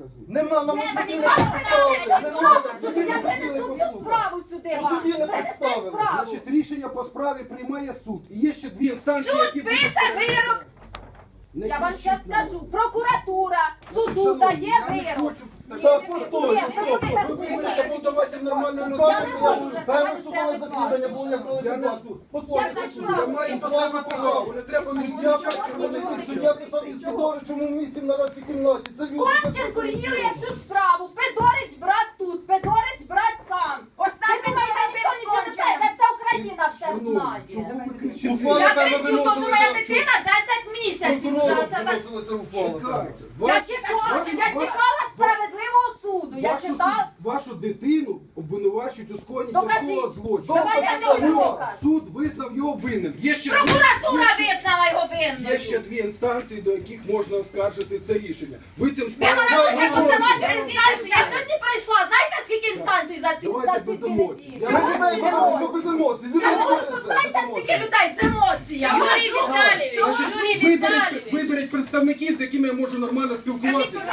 докази. Нема нам Не, суді не докази представили. не Нема, докази, суді я не хотіли принесу всю послухати. справу сюди Ну, вам. суді не Принесіть представили. справу. Значить, рішення по справі приймає суд. І є ще дві інстанції, Суд які будуть пише вирок. Не Я вам кричіть зараз на мене. скажу. Прокуратура суду Шановні, дає я не вирок. хочу так- Так, Ні, постой, ні, ви вийдете, ну давайте Я на Певне це судове засідання було як Я не- Послухайте, Я суддя до себе повагу, не треба мені приходить, кричати. суддя писав із Федоричем у місті в народній кімнаті. Це курірує всю справу. Федорич брат тут, Федорич брат там. Останній думаєте, ніхто нічого не знає, це вся Україна все знає. Я кричу, то що моя дитина 10 місяців вже. Чекайте. Я Вас- чекала, вашу- я чекала справедливого суду. Я Вашу, вашу дитину обвинувачують у скоєнні Докажіть. такого злочину. Давайте доказ. Суд визнав його винним. Є ще, Прокуратура є ще- визнала його є ще винною. дві інстанції, до яких можна оскаржити це рішення. Ви цим Ви мене Давай, хочете давай, посилати інстанції. Я сьогодні прийшла. Знаєте, скільки інстанцій за ці Давайте за ці без дві емоцій. неділі? Я без емоцій? без емоцій. Люди знаєте стільки людей з емоціями? Юрій Віталійович, Юрій виберіть, виберіть представників, з якими я можу нормально спілкуватися.